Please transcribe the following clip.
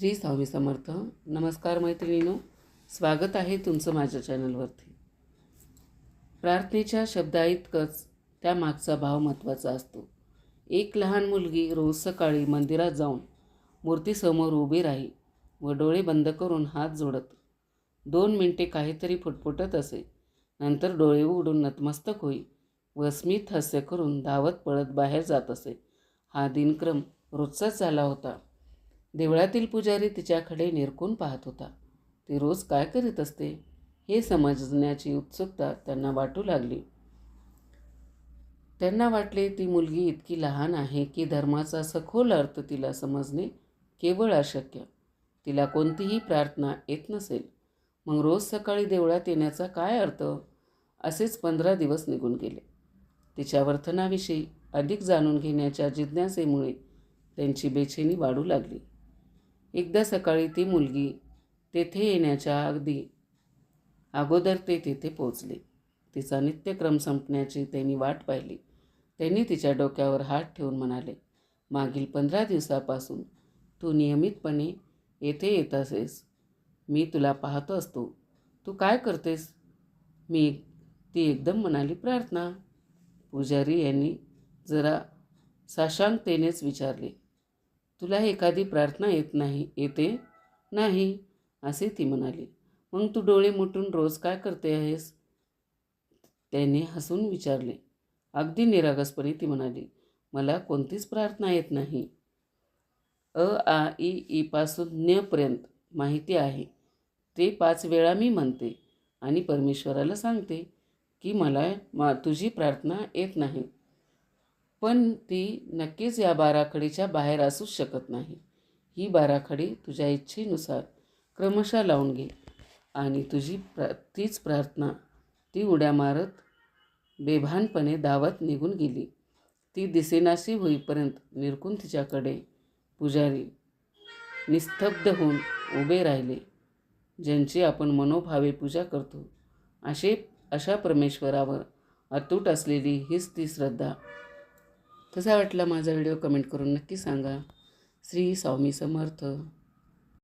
श्री स्वामी समर्थ. नमस्कार मैत्रिणीनो. स्वागत आहे तुमचं माझ्या चॅनलवरती. प्रार्थनेच्या शब्दाइतकंच त्यामागचा भाव महत्त्वाचा असतो. एक लहान मुलगी रोज सकाळी मंदिरात जाऊन मूर्तीसमोर उभी राही व डोळे बंद करून हात जोडत. दोन मिनटे काहीतरी फुटफुटत असे. नंतर डोळे उघडून नतमस्तक होई व स्मित हास्य करून धावत पळत बाहेर जात असे. हा दिनक्रम रोजचाच झाला होता. देवळातील पुजारी तिच्याकडे निरकून पाहत होता. ती रोज काय करीत असते? हे समजण्याची उत्सुकता त्यांना वाटू लागली. त्यांना वाटले ती मुलगी इतकी लहान आहे की धर्माचा सखोल अर्थ तिला समजणे केवळ अशक्य. तिला कोणतीही प्रार्थना येत नसेल. मग रोज सकाळी देवळात येण्याचा काय अर्थ? असेच पंधरा दिवस निघून गेले. तिच्या वर्तनाविषयी अधिक जाणून घेण्याच्या जिज्ञासेमुळे त्यांची बेचैनी वाढू लागली. एकदा सकाळी ती मुलगी तेथे येण्याच्या अगदी अगोदर ते तिथे पोचले तिचा नित्यक्रम संपण्याची त्यांनी वाट पाहिली. त्यांनी तिच्या डोक्यावर हात ठेवून म्हणाले मागील पंधरा दिवसापासून तू नियमितपणे येथे येत असेस. मी तुला पाहतो असतो. तू काय करतेस? मी ती एकदम म्हणाली प्रार्थना. पुजारी यांनी जरा साशांकतेनेच विचारले. तुला एखादी प्रार्थना येत नाही येते? नाही असे ती म्हणाली. मग तू डोळे मुटून रोज काय करते आहेस? त्याने हसून विचारले. अगदी निरागसपणे ती म्हणाली मला कोणतीच प्रार्थना येत नाही. अ आ ई ईपासून ज्ञपर्यंत माहिती आहे. ते पाच वेळा मी म्हणते आणि परमेश्वराला सांगते की मला मा तुझी प्रार्थना येत नाही. पण ती नक्कीच या बाराखडीच्या बाहेर असूच शकत नाही. ही बाराखडी तुझ्या इच्छेनुसार क्रमशः लावून घे आणि तुझी प्रा तीच प्रार्थना ती उड्या मारत बेभानपणे धावत निघून गेली. ती दिसेनाशी होईपर्यंत निरकून तिच्याकडे पुजारी निस्तब्ध होऊन उभे राहिले ज्यांची आपण मनोभावे पूजा करतो. असे अशा परमेश्वरावर अतूट असलेली हीच ती श्रद्धा कसा वाटला माझा व्हिडिओ कमेंट करून नक्की सांगा. श्री स्वामी समर्थ.